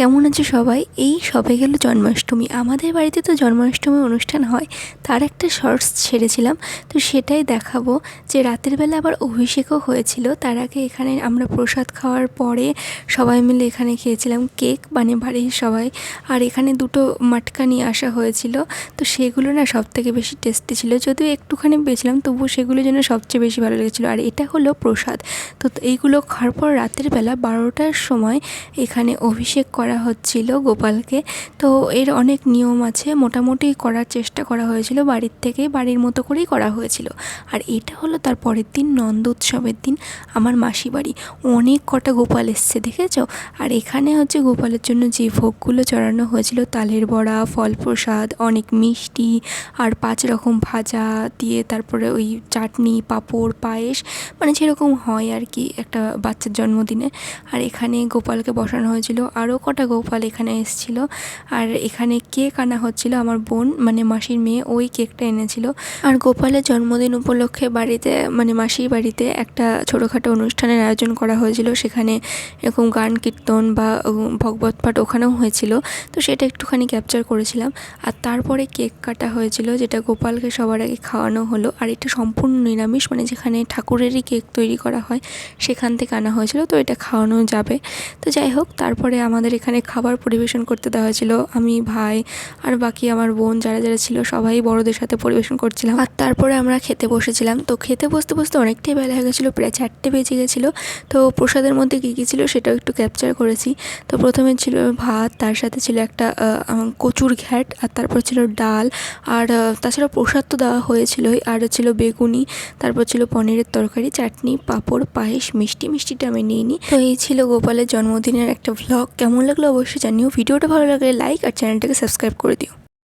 কেমন আছে সবাই? এই সবে গেল জন্মাষ্টমী। আমাদের বাড়িতে তো জন্মাষ্টমী অনুষ্ঠান হয়, তার একটা শর্টস ছেড়েছিলাম। তো সেটাই দেখাবো যে রাতের বেলা আবার অভিষেকও হয়েছিল। তার আগে এখানে আমরা প্রসাদ খাওয়ার পরে সবাই মিলে এখানে খেয়েছিলাম কেক মানে বাড়ির সবাই। আর এখানে দুটো মাটকা নিয়ে আসা হয়েছিল। তো সেগুলো না সব থেকে বেশি টেস্টি ছিল। যদিও একটুখানি পেয়েছিলাম তবুও সেগুলো যেন সবচেয়ে বেশি ভালো লেগেছিলো। আর এটা হলো প্রসাদ। তো এইগুলো খাওয়ার পর রাতের বেলা বারোটার সময় এখানে অভিষেক করা হচ্ছিল গোপালকে। তো এর অনেক নিয়ম আছে, মোটামুটি করার চেষ্টা করা হয়েছিল বাড়ির থেকে, বাড়ির মতো করেই করা হয়েছিল। আর এটা হলো তার পরের দিন, নন্দ উৎসবের দিন, আমার মাসি বাড়ি। অনেক কটা গোপাল এসছে, দেখেছ? আর এখানে হচ্ছে গোপালের জন্য যে ভোগগুলো চড়ানো হয়েছিল, তালের বড়া ফল প্রসাদ অনেক মিষ্টি, আর পাঁচ রকম ভাজা দিয়ে তারপরে ওই চাটনি, পাঁপড়, পায়েস মানে যেরকম হয় আর কি একটা বাচ্চার জন্মদিনে। আর এখানে গোপালকে বসানো হয়েছিল আরও কটা গোপাল এখানে এসেছিল। আর এখানে কেক আনা হচ্ছিল আমার বোন মানে মাসির মেয়ে, ওই কেকটা এনেছিল। আর গোপালের জন্মদিন উপলক্ষে বাড়িতে মানে মাসির বাড়িতে একটা ছোটোখাটো অনুষ্ঠানের আয়োজন করা হয়েছিল। সেখানে এরকম গান, কীর্তন বা ভগবত পাঠ ওখানেও হয়েছিল। তো সেটা একটুখানি ক্যাপচার করেছিলাম। আর তারপরে কেক কাটা হয়েছিল, যেটা গোপালকে সবার আগে খাওয়ানো হলো। আর এটা সম্পূর্ণ নিরামিষ মানে যেখানে ঠাকুরেরই কেক তৈরি করা হয়, সেখান থেকে আনা হয়েছিল। তো এটা খাওয়ানো যাবে। তো যাই হোক, তারপরে আমাদের এখানে খাবার পরিবেশন করতে দেওয়া হয়েছিল। আমি, ভাই আর বাকি আমার বোন যারা যারা ছিল, সবাই বড়দের সাথে পরিবেশন করছিলাম। আর তারপরে আমরা খেতে বসেছিলাম। তো খেতে বসতে বসতে অনেকটাই বেলা হয়ে গেছিল, প্রায় চারটে বেজে গেছিল। তো প্রসাদের মধ্যে কী কী ছিল সেটাও একটু ক্যাপচার করেছি। তো প্রথমে ছিল ভাত, তার সাথে ছিল একটা কচুর ঘ্যাট আর তারপর ছিল ডাল। আর তাছাড়া প্রসাদ তো দেওয়া হয়েছিলই। আর ছিল বেগুনি, তারপর ছিল পনিরের তরকারি, চাটনি, পাঁপড়, পায়েস, মিষ্টি, মিষ্টিটা আমি নিইনি। তো এই ছিল গোপালের জন্মদিনের একটা ভ্লগ কেমন লাগল অবশ্যই জানিও। ভিডিওটা ভালো লাগলে লাইক আর চ্যানেলটাকে সাবস্ক্রাইব করে দিও।